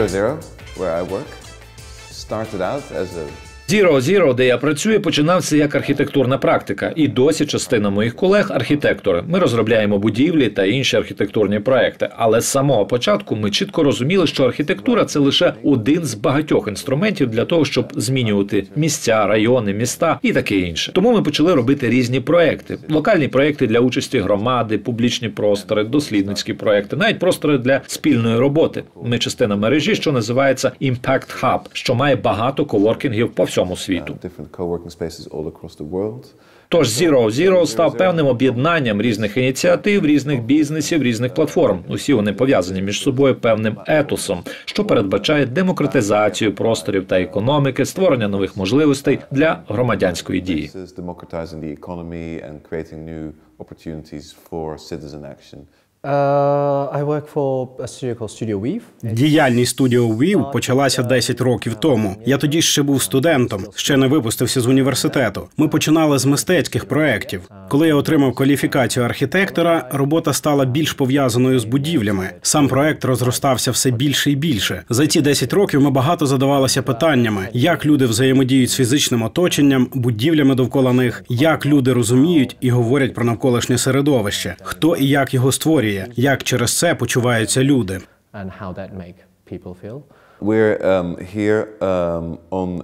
Zero Zero, where I work, started out as a Zero Zero, де я працюю, починався як архітектурна практика, і досі частина моїх колег архітектори. Ми розробляємо будівлі та інші архітектурні проекти. Але з самого початку ми чітко розуміли, що архітектура це лише один з багатьох інструментів для того, щоб змінювати місця, райони, міста і таке інше. Тому ми почали робити різні проекти: локальні проекти для участі громади, публічні простори, дослідницькі проекти, навіть простори для спільної роботи. Ми частина мережі, що називається Impact Hub, що має багато коворкінгів по всьому світу. across the world. Тож Zero Zero став певним об'єднанням різних ініціатив, різних бізнесів, різних платформ. Усі вони пов'язані між собою певним етосом, що передбачає демократизацію просторів та економіки, створення нових можливостей для громадянської дії. Uh. Діяльність студіо Вів почалася 10 років тому. Я тоді ще був студентом, ще не випустився з університету. Ми починали з мистецьких проєктів. Коли я отримав кваліфікацію архітектора, робота стала більш пов'язаною з будівлями. Сам проект розростався все більше і більше. За ці 10 років ми багато задавалися питаннями, як люди взаємодіють з фізичним оточенням, будівлями довкола них, як люди розуміють і говорять про навколишнє середовище, хто і як його створює, як через це почуваються люди. Um, um,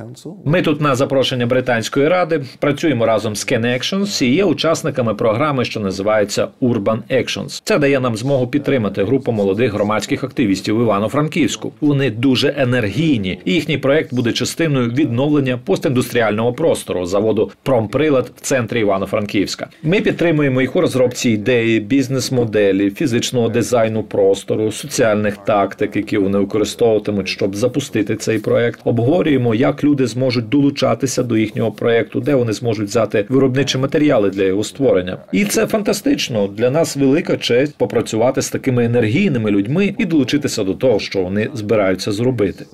Council. Ми тут на запрошення британської ради працюємо разом з Connections і є учасниками програми, що називається Urban Actions. Це дає нам змогу підтримати групу молодих громадських активістів в Івано-Франківську. Вони дуже енергійні. і Їхній проект буде частиною відновлення постіндустріального простору заводу Промприлад в центрі Івано-Франківська. Ми підтримуємо їх у розробці ідеї, бізнес-моделі, фізичного дизайну простору, соціальних тактик, які вони використовуватимуть, щоб запустити цей проект. Обговорюємо, як люди зможуть долучатися до їхнього проекту, де вони зможуть взяти виробничі матеріали для його створення. І це фантастично. Для нас велика честь попрацювати з такими енергійними людьми і долучитися до того, що вони збираються зробити.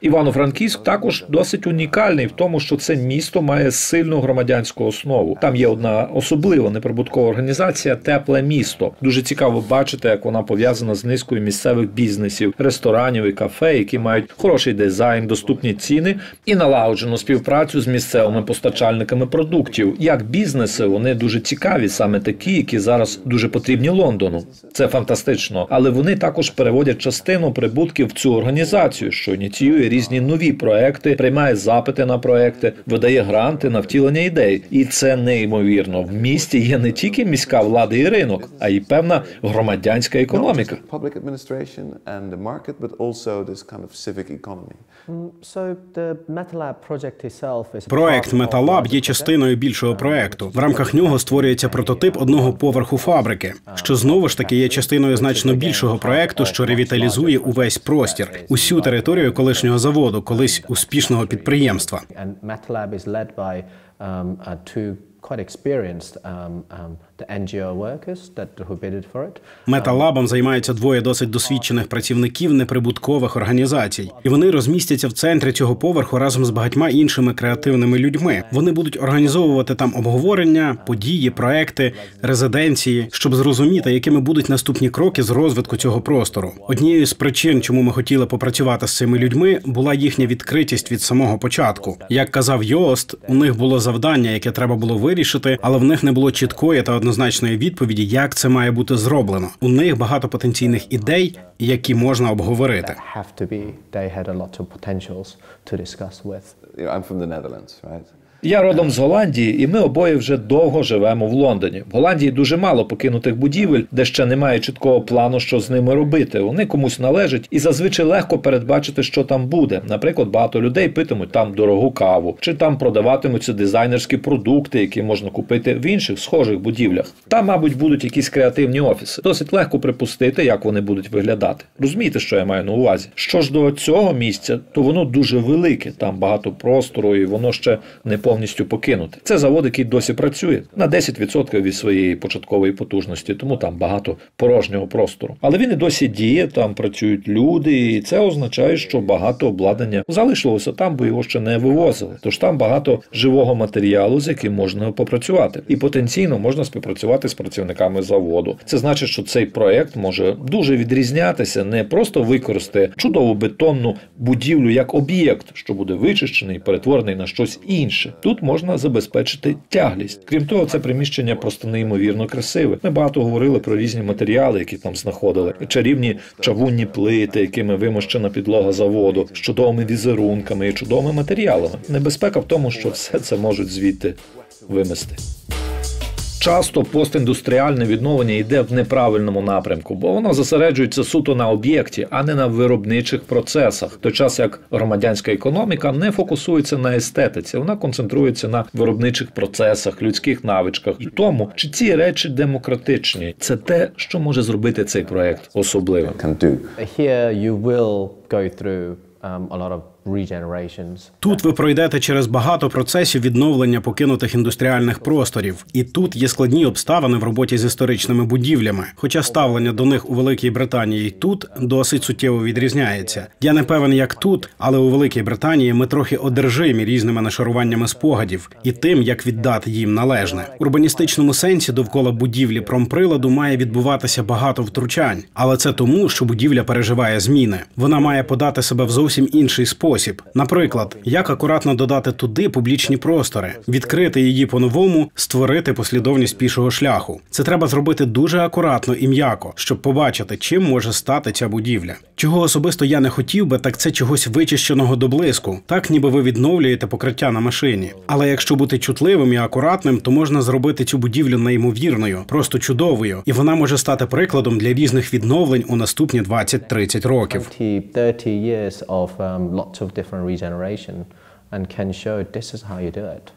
Івано-Франківськ також досить унікальний в тому, що це місто має сильну громадянську основу. Там є одна особлива неприбуткова організація Тепле місто. Дуже цікаво бачити, як вона пов'язана з низкою місцевих бізнесів, ресторанів і кафе, які мають хороший дизайн, доступні ціни і налагоджену співпрацю з місцевими постачальниками продуктів. Як бізнеси вони дуже цікаві, саме такі, які зараз дуже потрібні Лондону. Це фантастично, але вони також переводять частину прибутків в цю організацію, що ініціює різні нові проекти, приймає запити на проекти, видає гранти на втілення ідей. І це неймовірно. В місті є не тільки міська влада і ринок, а й певна громадянська економіка. a Проект Металаб є частиною більшого проекту. В рамках нього створюється прототип одного поверху фабрики, що знову ж таки є частиною значно більшого проекту, що ревіталізує увесь простір, усю територію колишнього заводу, колись успішного підприємства. Um, uh, two quite experienced um, um, Металабом займаються двоє досить досвідчених працівників неприбуткових організацій, і вони розмістяться в центрі цього поверху разом з багатьма іншими креативними людьми. Вони будуть організовувати там обговорення, події, проекти, резиденції, щоб зрозуміти, якими будуть наступні кроки з розвитку цього простору. Однією з причин, чому ми хотіли попрацювати з цими людьми, була їхня відкритість від самого початку. Як казав Йост, у них було завдання, яке треба було вирішити, але в них не було чіткої та однозначної відповіді, як це має бути зроблено. У них багато потенційних ідей, які можна обговорити. I'm from the Netherlands, right? Я родом з Голландії, і ми обоє вже довго живемо в Лондоні. В Голландії дуже мало покинутих будівель, де ще немає чіткого плану, що з ними робити. Вони комусь належать, і зазвичай легко передбачити, що там буде. Наприклад, багато людей питимуть там дорогу каву, чи там продаватимуться дизайнерські продукти, які можна купити в інших схожих будівлях. Там, мабуть, будуть якісь креативні офіси. Досить легко припустити, як вони будуть виглядати. Розумієте, що я маю на увазі? Що ж до цього місця, то воно дуже велике, там багато простору, і воно ще не повністю покинути. Це завод, який досі працює на 10% від своєї початкової потужності, тому там багато порожнього простору. Але він і досі діє, там працюють люди, і це означає, що багато обладнання залишилося там, бо його ще не вивозили. Тож там багато живого матеріалу, з яким можна попрацювати, і потенційно можна співпрацювати з працівниками заводу. Це значить, що цей проект може дуже відрізнятися, не просто використати чудову бетонну будівлю як об'єкт, що буде вичищений, перетворений на щось інше. Тут можна забезпечити тяглість. Крім того, це приміщення просто неймовірно красиве. Ми багато говорили про різні матеріали, які там знаходили, чарівні чавунні плити, якими вимощена підлога заводу, з чудовими візерунками і чудовими матеріалами. Небезпека в тому, що все це можуть звідти вимести. Часто постіндустріальне відновлення йде в неправильному напрямку, бо воно зосереджується суто на об'єкті, а не на виробничих процесах. Той час як громадянська економіка не фокусується на естетиці, вона концентрується на виробничих процесах, людських навичках і тому, чи ці речі демократичні. Це те, що може зробити цей проект особливим. Here you will go through um, a lot of. Тут ви пройдете через багато процесів відновлення покинутих індустріальних просторів, і тут є складні обставини в роботі з історичними будівлями. Хоча ставлення до них у Великій Британії й тут досить суттєво відрізняється. Я не певен, як тут, але у Великій Британії ми трохи одержимі різними нашаруваннями спогадів і тим, як віддати їм належне. В урбаністичному сенсі довкола будівлі промприладу має відбуватися багато втручань, але це тому, що будівля переживає зміни. Вона має подати себе в зовсім інший спосіб. Наприклад, як акуратно додати туди публічні простори, відкрити її по-новому, створити послідовність пішого шляху. Це треба зробити дуже акуратно і м'яко, щоб побачити, чим може стати ця будівля. Чого особисто я не хотів би, так це чогось вичищеного до блиску, так ніби ви відновлюєте покриття на машині. Але якщо бути чутливим і акуратним, то можна зробити цю будівлю неймовірною, просто чудовою, і вона може стати прикладом для різних відновлень у наступні 20-30 років. 20, 30 years of lots of different regeneration and can show this is how you do it.